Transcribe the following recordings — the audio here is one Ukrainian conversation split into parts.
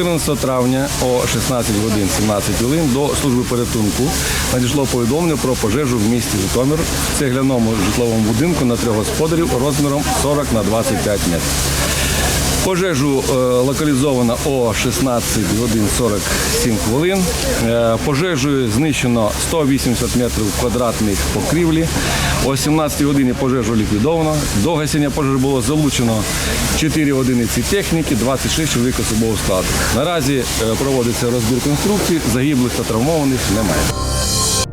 14 травня о 16 годин 17 хвилин до служби порятунку надійшло повідомлення про пожежу в місті Житомир в цегляному житловому будинку на трьох господарів розміром 40 на 25 метрів. Пожежу е, локалізовано о 16 годин 47 хвилин. Е, Пожежею знищено 180 метрів квадратних покрівлі. О 17 годині пожежу ліквідовано. До гасіння пожежі було залучено 4 одиниці техніки, 26 чоловік особового складу. Наразі е, проводиться розбір конструкцій, загиблих та травмованих немає.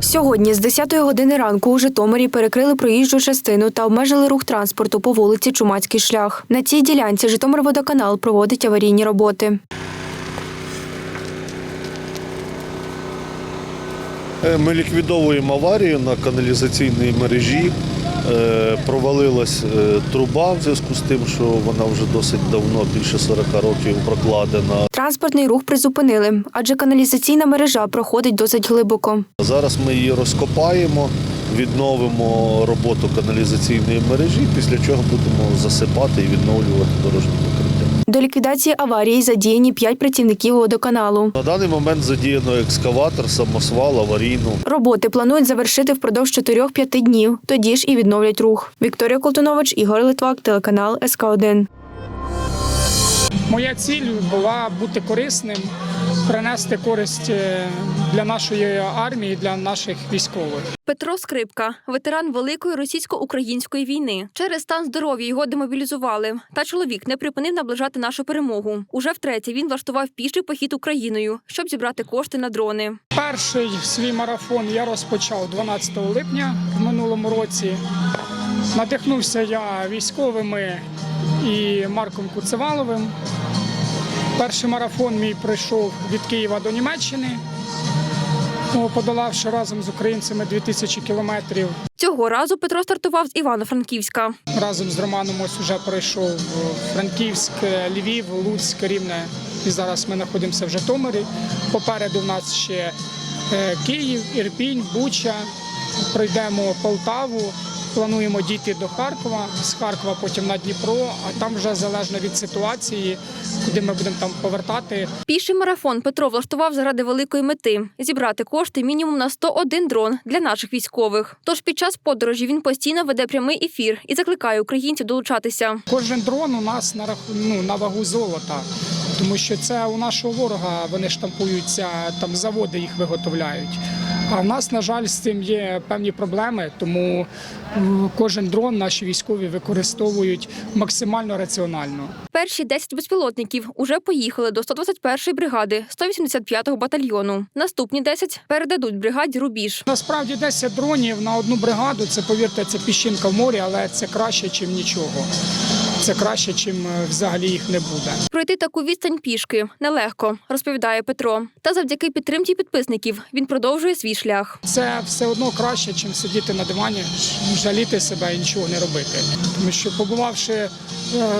Сьогодні з 10 години ранку у Житомирі перекрили проїжджу частину та обмежили рух транспорту по вулиці Чумацький шлях. На цій ділянці Житомирводоканал проводить аварійні роботи. Ми ліквідовуємо аварію на каналізаційній мережі. Е, Провалилась е, труба в зв'язку з тим, що вона вже досить давно, більше 40 років прокладена. Транспортний рух призупинили, адже каналізаційна мережа проходить досить глибоко. Зараз ми її розкопаємо, відновимо роботу каналізаційної мережі, після чого будемо засипати і відновлювати покриття. До ліквідації аварії задіяні п'ять працівників водоканалу. На даний момент задіяно екскаватор, самосвал, аварійну. Роботи планують завершити впродовж 4-5 днів. Тоді ж і відновлять рух. Вікторія Колтунович, Ігор Литвак, телеканал СК 1 Моя ціль була бути корисним, принести користь е, для нашої армії, для наших військових. Петро Скрипка, ветеран Великої російсько-української війни. Через стан здоров'я його демобілізували. Та чоловік не припинив наближати нашу перемогу. Уже втретє він влаштував піший похід Україною, щоб зібрати кошти на дрони. Перший свій марафон я розпочав 12 липня в минулому році. Надихнувся я військовими і Марком Куцеваловим. Перший марафон мій пройшов від Києва до Німеччини, подолавши разом з українцями 2000 кілометрів. Цього разу Петро стартував з Івано-Франківська. Разом з Романом ось уже пройшов Франківськ, Львів, Луцьк, Рівне. І зараз ми знаходимося в Житомирі. Попереду в нас ще е, Київ, Ірпінь, Буча. Пройдемо Полтаву. Плануємо дійти до Харкова, з Харкова потім на Дніпро, а там вже залежно від ситуації, куди ми будемо там повертати. Піший марафон Петро влаштував заради великої мети зібрати кошти мінімум на 101 дрон для наших військових. Тож під час подорожі він постійно веде прямий ефір і закликає українців долучатися. Кожен дрон у нас на ну, на вагу золота, тому що це у нашого ворога вони штампуються, там заводи їх виготовляють. А в нас, на жаль, з цим є певні проблеми, тому кожен дрон наші військові використовують максимально раціонально. Перші 10 безпілотників уже поїхали до 121-ї бригади 185-го батальйону. Наступні 10 передадуть бригаді Рубіж. Насправді 10 дронів на одну бригаду. Це повірте, це піщинка в морі, але це краще, ніж нічого. Це краще, ніж взагалі їх не буде. Пройти таку відстань пішки нелегко, розповідає Петро. Та завдяки підтримці підписників він продовжує свій шлях. Це все одно краще, ніж сидіти на дивані, жаліти себе і нічого не робити. Тому що побувавши е,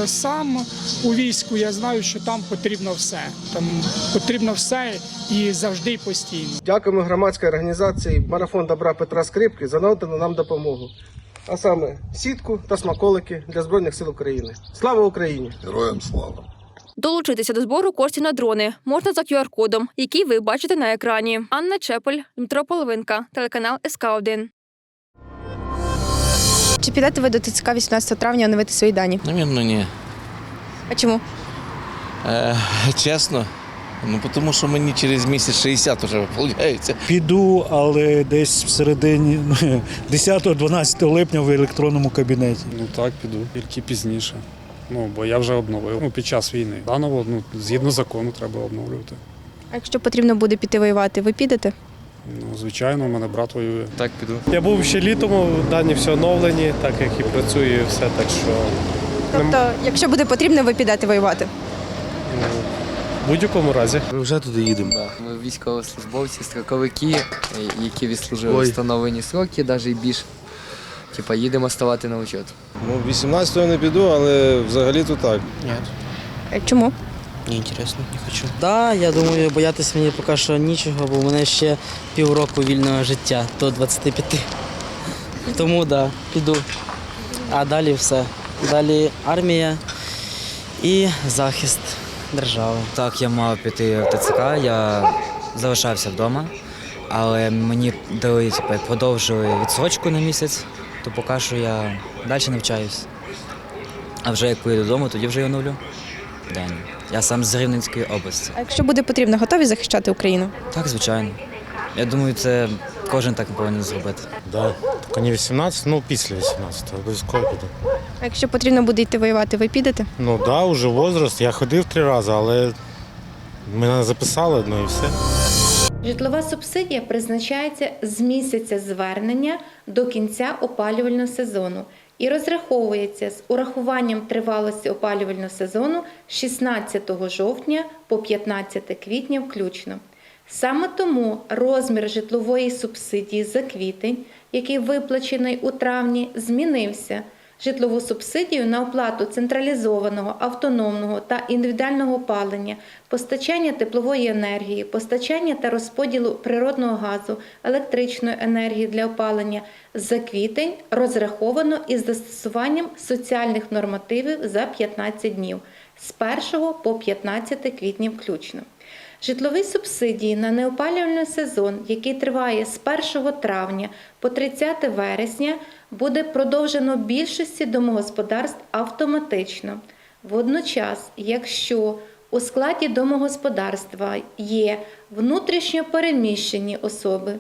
сам у війську, я знаю, що там потрібно все. Там потрібно все і завжди і постійно. Дякуємо громадській організації Марафон добра Петра Скрипки за надану нам допомогу. А саме сітку та смаколики для Збройних сил України. Слава Україні! Героям слава! Долучитися до збору коштів на дрони можна за QR-кодом, який ви бачите на екрані. Анна Чепель, Дмитро Половинка, телеканал СК 1 Чи підете ви до ТЦК 18 травня оновити свої дані? Навірно, ні. А чому? Е, чесно. Ну, тому що мені через місяць 60 вже виходить. Піду, але десь в середині 10-12 липня в електронному кабінеті. Ну так, піду, тільки пізніше. Ну, бо я вже обновив ну, під час війни. Заново, ну, згідно закону, треба обновлювати. А якщо потрібно буде піти воювати, ви підете? Ну, звичайно, у мене брат воює. Так, піду. Я був ще літом, дані все оновлені, так як і працюю, і все, так що Тобто, якщо буде потрібно, ви підете воювати. ну, будь-якому разі. Ми вже туди їдемо. Ми військовослужбовці, строковики, е, які відслужили Ой. встановлені сроки, навіть і більше. Типа їдемо ставати на учет. Ну, 18-го не піду, але взагалі-то так. Е, Чому? Ні, інтересно, не хочу. Да, я думаю, боятися мені поки що нічого, бо в мене ще півроку вільного життя до 25. Тому да, піду. А далі все. Далі армія і захист держави. Так, я мав піти в ТЦК, я залишався вдома, але мені дали типу, продовжили відсрочку на місяць, то поки що я далі навчаюсь. А вже як поїду додому, тоді вже я оновлю день. Я сам з Рівненської області. А якщо буде потрібно, готові захищати Україну? Так, звичайно. Я думаю, це кожен так повинен зробити. Да. Тільки не 18, ну після 18, обов'язково піду. А якщо потрібно буде йти воювати, ви підете? Ну да, вже возраст. Я ходив три рази, але мене записали, ну і все. Житлова субсидія призначається з місяця звернення до кінця опалювального сезону і розраховується з урахуванням тривалості опалювального сезону з 16 жовтня по 15 квітня включно. Саме тому розмір житлової субсидії за квітень, який виплачений у травні, змінився. Житлову субсидію на оплату централізованого, автономного та індивідуального опалення, постачання теплової енергії, постачання та розподілу природного газу, електричної енергії для опалення за квітень розраховано із застосуванням соціальних нормативів за 15 днів з 1 по 15 квітня включно. Житлові субсидії на неопалювальний сезон, який триває з 1 травня по 30 вересня, буде продовжено більшості домогосподарств автоматично. Водночас, якщо у складі домогосподарства є внутрішньо переміщені особи,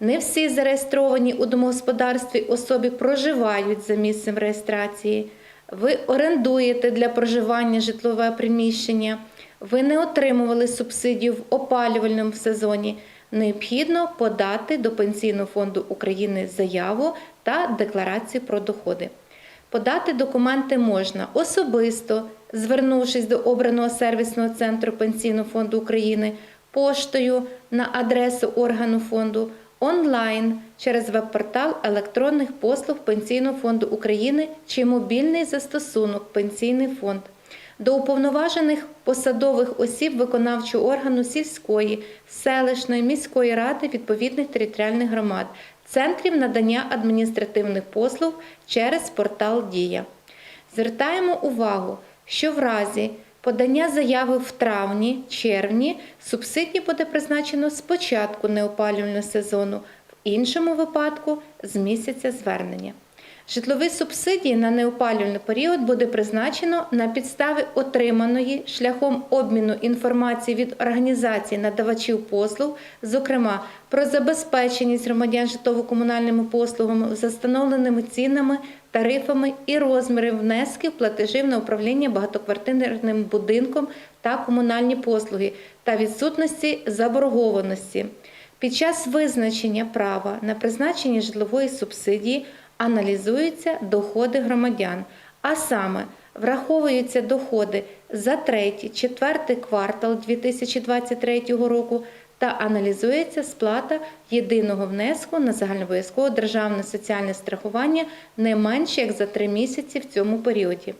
не всі зареєстровані у домогосподарстві особи проживають за місцем реєстрації, ви орендуєте для проживання житлове приміщення, ви не отримували субсидію в опалювальному сезоні, необхідно подати до Пенсійного фонду України заяву та декларацію про доходи. Подати документи можна особисто, звернувшись до обраного сервісного центру Пенсійного фонду України, поштою на адресу органу фонду, онлайн через веб-портал електронних послуг Пенсійного фонду України чи мобільний застосунок Пенсійний фонд. До уповноважених посадових осіб виконавчого органу сільської, селищної, міської ради відповідних територіальних громад, центрів надання адміністративних послуг через портал Дія. Звертаємо увагу, що в разі подання заяви в травні, червні субсидії буде призначено з початку неопалювального сезону, в іншому випадку з місяця звернення. Житлові субсидії на неопалювальний період буде призначено на підставі отриманої шляхом обміну інформації від організацій надавачів послуг, зокрема про забезпеченість громадян житлово-комунальними послугами за встановленими цінами, тарифами і розміри внесків платежів на управління багатоквартирним будинком та комунальні послуги та відсутності заборгованості. Під час визначення права на призначення житлової субсидії аналізуються доходи громадян, а саме враховуються доходи за третій, четвертий квартал 2023 року та аналізується сплата єдиного внеску на загальнообов'язкове державне соціальне страхування не менше як за три місяці в цьому періоді.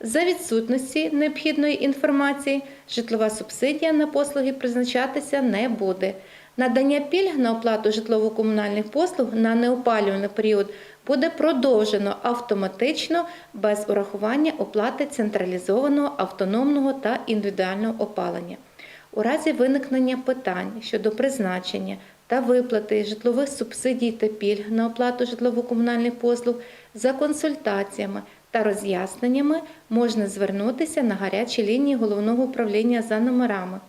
За відсутності необхідної інформації житлова субсидія на послуги призначатися не буде. Надання пільг на оплату житлово-комунальних послуг на неопалювальний період буде продовжено автоматично без урахування оплати централізованого, автономного та індивідуального опалення. У разі виникнення питань щодо призначення та виплати житлових субсидій та пільг на оплату житлово-комунальних послуг за консультаціями та роз'ясненнями можна звернутися на гарячі лінії головного управління за номерами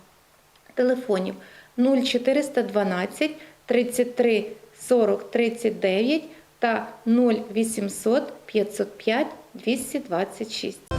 телефонів 0412 33 40 39 та 0800 505 226.